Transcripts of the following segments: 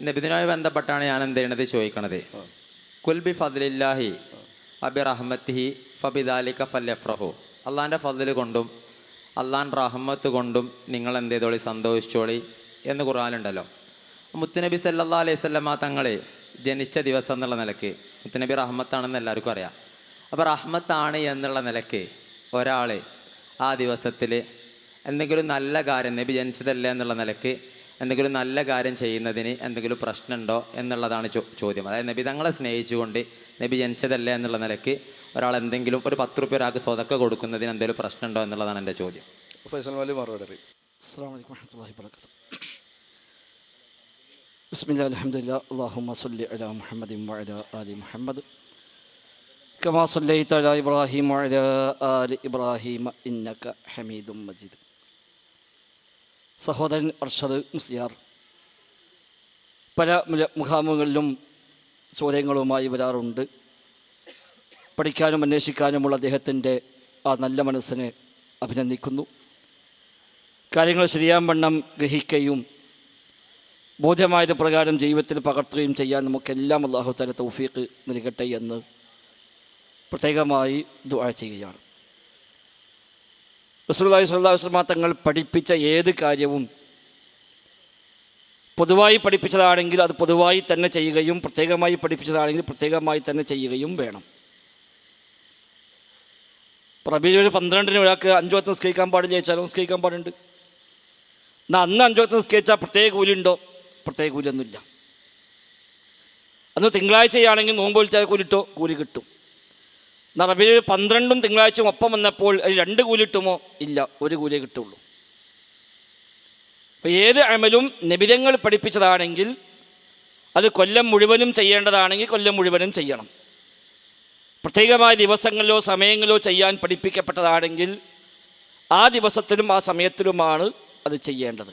നബിദിനുമായി ബന്ധപ്പെട്ടാണ് ഞാൻ എന്ത് ചെയ്യണത് ചോദിക്കണത് കുൽബി ഫദ്ലില്ലാഹി അബി റഹ്മത്തിഹി ഫബിദാലിക്ക ഫല്യഫ്രഹു അള്ളാന്റെ ഫതിൽ കൊണ്ടും അള്ളാന്റെ റഹ്മത്ത് കൊണ്ടും നിങ്ങൾ എന്ത് ചെയ്തോളി സന്തോഷിച്ചോളി എന്ന് കുറാനുണ്ടല്ലോ മുത്തുനബി സല്ലാ അലൈഹി സ്വല്ലമ്മ തങ്ങൾ ജനിച്ച ദിവസം എന്നുള്ള നിലയ്ക്ക് മുത്തുനബി റഹ്മത്താണെന്ന് എല്ലാവർക്കും അറിയാം. അപ്പോൾ റഹ്മത്താണ് എന്നുള്ള നിലയ്ക്ക് ഒരാൾ ആ ദിവസത്തിൽ എന്തെങ്കിലും നല്ല കാര്യം നബി ജനിച്ചതല്ല എന്നുള്ള നിലയ്ക്ക് എന്തെങ്കിലും നല്ല കാര്യം ചെയ്യുന്നതിന് എന്തെങ്കിലും പ്രശ്നമുണ്ടോ എന്നുള്ളതാണ് ചോ ചോദ്യം അതായത് നബി തങ്ങളെ സ്നേഹിച്ചുകൊണ്ട് നബി ജനിച്ചതല്ല എന്നുള്ള നിലക്ക് ഒരാൾ എന്തെങ്കിലും ഒരു പത്ത് റുപ്യ ഒരാൾക്ക് സ്വതക്ക കൊടുക്കുന്നതിന് എന്തെങ്കിലും പ്രശ്നമുണ്ടോ എന്നുള്ളതാണ് എൻ്റെ ചോദ്യം ഫൈസൽ വാലി മറുപടി അറിയും السلام عليكم ورحمة الله وبركاته بسم الله الحمد لله اللهم صل على محمد وعلى آل محمد كما صليت على إبراهيم وعلى آل إبراهيم إنك حميد مجيد സഹോദരൻ അർഷദ് മുസ്ലിയാർ. പല മുഖാമുഖങ്ങളിലും ചോദ്യങ്ങളുമായി വരാറുണ്ട്. പഠിക്കാനും അന്വേഷിക്കാനുമുള്ള അദ്ദേഹത്തിന്റെ ആ നല്ല മനസ്സിനെ അഭിനന്ദിക്കുന്നു. കാര്യങ്ങൾ ശരിയാൻ വണ്ണം ഗ്രഹിക്കുകയും ബോധ്യമായത് പ്രകാരം ജീവിതത്തിൽ പകർത്തുകയും ചെയ്യാൻ നമുക്കെല്ലാം അള്ളാഹു തല തൗഫീഖ് നൽകട്ടെ എന്ന് പ്രത്യേകമായി ദുആ ചെയ്യുകയാണ്. അലൈഹി വസല്ലം തങ്ങൾ പഠിപ്പിച്ച ഏത് കാര്യവും പൊതുവായി പഠിപ്പിച്ചതാണെങ്കിൽ അത് പൊതുവായി തന്നെ ചെയ്യുകയും പ്രത്യേകമായി പഠിപ്പിച്ചതാണെങ്കിൽ പ്രത്യേകമായി തന്നെ ചെയ്യുകയും വേണം. പ്രബീൽ പന്ത്രണ്ടിന് ഒരാൾക്ക് അഞ്ചു വക്ത് നിസ്കരിക്കാൻ പാടില്ല ചോദിച്ചാലും നിസ്കരിക്കാൻ പാടുണ്ട്. എന്നാൽ അന്ന് അഞ്ചു വക്ത് നിസ്കരിച്ചാൽ പ്രത്യേക കൂലിയുണ്ടോ പ്രത്യേക കൂലിയൊന്നുമില്ല അന്ന് തിങ്കളാഴ്ചയാണെങ്കിൽ നോമ്പ് വിളിച്ചാൽ കൂലിട്ടോ കൂലി കിട്ടും. എന്നാൽ റബീൽ പന്ത്രണ്ടും തിങ്കളാഴ്ചയും ഒപ്പം വന്നപ്പോൾ രണ്ട് കൂലി കിട്ടുമോ? ഇല്ല ഒരു കൂലി കിട്ടുള്ളൂ. അപ്പോൾ ഏത് അമലും നിബിരങ്ങൾ പഠിപ്പിച്ചതാണെങ്കിൽ അത് കൊല്ലം മുഴുവനും ചെയ്യേണ്ടതാണെങ്കിൽ കൊല്ലം മുഴുവനും ചെയ്യണം. പ്രത്യേകമായ ദിവസങ്ങളിലോ സമയങ്ങളിലോ ചെയ്യാൻ പഠിപ്പിക്കപ്പെട്ടതാണെങ്കിൽ ആ ദിവസത്തിലും ആ സമയത്തിലുമാണ് അത് ചെയ്യേണ്ടത്.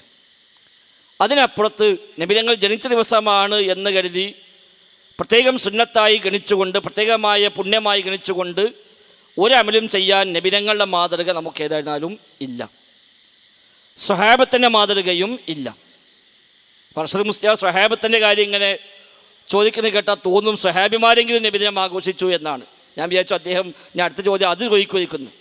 അതിനപ്പുറത്ത് നബിതങ്ങൾ ജനിച്ച ദിവസമാണ് എന്ന് കരുതി പ്രത്യേകം സുന്നത്തായി ഗണിച്ചുകൊണ്ട് പ്രത്യേകമായ പുണ്യമായി ഗണിച്ചുകൊണ്ട് ഒരമലും ചെയ്യാൻ നബിതങ്ങളുടെ മാതൃക നമുക്ക് ഏതായിരുന്നാലും ഇല്ല. സ്വഹാബത്തിന്റെ മാതൃകയും ഇല്ല. ഫർഷദ് മുസ്ലിം സ്വഹാബത്തിന്റെ കാര്യം ഇങ്ങനെ ചോദിക്കുന്നത് കേട്ടാൽ തോന്നും സ്വഹാബിമാരെങ്കിലും നബിദിനം ആഘോഷിച്ചു എന്നാണ്. ഞാൻ വിചാരിച്ചു അദ്ദേഹം ഞാൻ അടുത്ത ചോദ്യം അത് ചോദിക്കുന്നു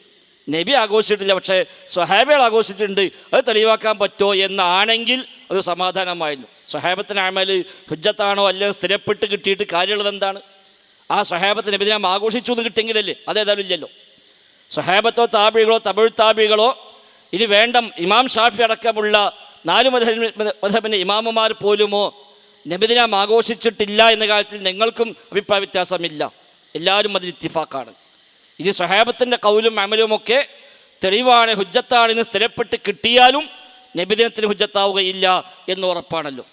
നബി ആഘോഷിച്ചിട്ടില്ല പക്ഷേ സ്വഹാബികൾ ആഘോഷിച്ചിട്ടുണ്ട്. അത് തെളിവാക്കാൻ പറ്റുമോ എന്നാണെങ്കിൽ അത് സമാധാനമായിരുന്നു. സ്വഹാബത്തിന് അമൽ ഹുജ്ജത്താണോ അല്ലെങ്കിൽ സ്ഥിരപ്പെട്ട് കിട്ടിയിട്ട് കാര്യമുള്ളത് എന്താണ്? ആ സ്വഹാബത്ത് നബിദിനം ആഘോഷിച്ചു എന്ന് കിട്ടിയെങ്കിലല്ലേ? അതേതായാലും ഇല്ലല്ലോ. സ്വഹാബത്തോ താപികളോ തമിഴ് താപികളോ ഇനി വേണ്ട ഇമാം ഷാഫി അടക്കമുള്ള നാല് മധ മധബിന്റെ ഇമാമുമാർ പോലുമോ നബിദിനം ആഘോഷിച്ചിട്ടില്ല എന്ന കാര്യത്തിൽ നിങ്ങൾക്കും അഭിപ്രായ വ്യത്യാസമില്ല. എല്ലാവരും അതിൽ ഇത്തിഫാക്കാണ് ഇനി സ്വഹാബത്തിന്റെ കൗലും അമലുമൊക്കെ തെളിവാണ് ഹുജ്ജത്താണെന്ന് സ്ഥിരപ്പെട്ട് കിട്ടിയാലും നബിദിനത്തിന് ഹുജ്ജത്താവുകയില്ല എന്ന് ഉറപ്പാണല്ലോ.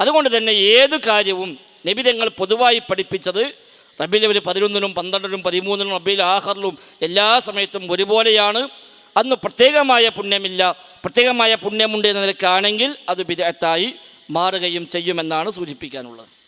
അതുകൊണ്ട് തന്നെ ഏത് കാര്യവും നബിതങ്ങൾ പൊതുവായി പഠിപ്പിച്ചത് റബീൽ പതിനൊന്നിനും പന്ത്രണ്ടിനും പതിമൂന്നിനും റബീൽ ആഹറിലും എല്ലാ സമയത്തും ഒരുപോലെയാണ്. അന്ന് പ്രത്യേകമായ പുണ്യമില്ല. പ്രത്യേകമായ പുണ്യമുണ്ട് എന്ന നിലക്കാണെങ്കിൽ അത് വിദഗ്ധത്തായി മാറുകയും ചെയ്യുമെന്നാണ് സൂചിപ്പിക്കാനുള്ളത്.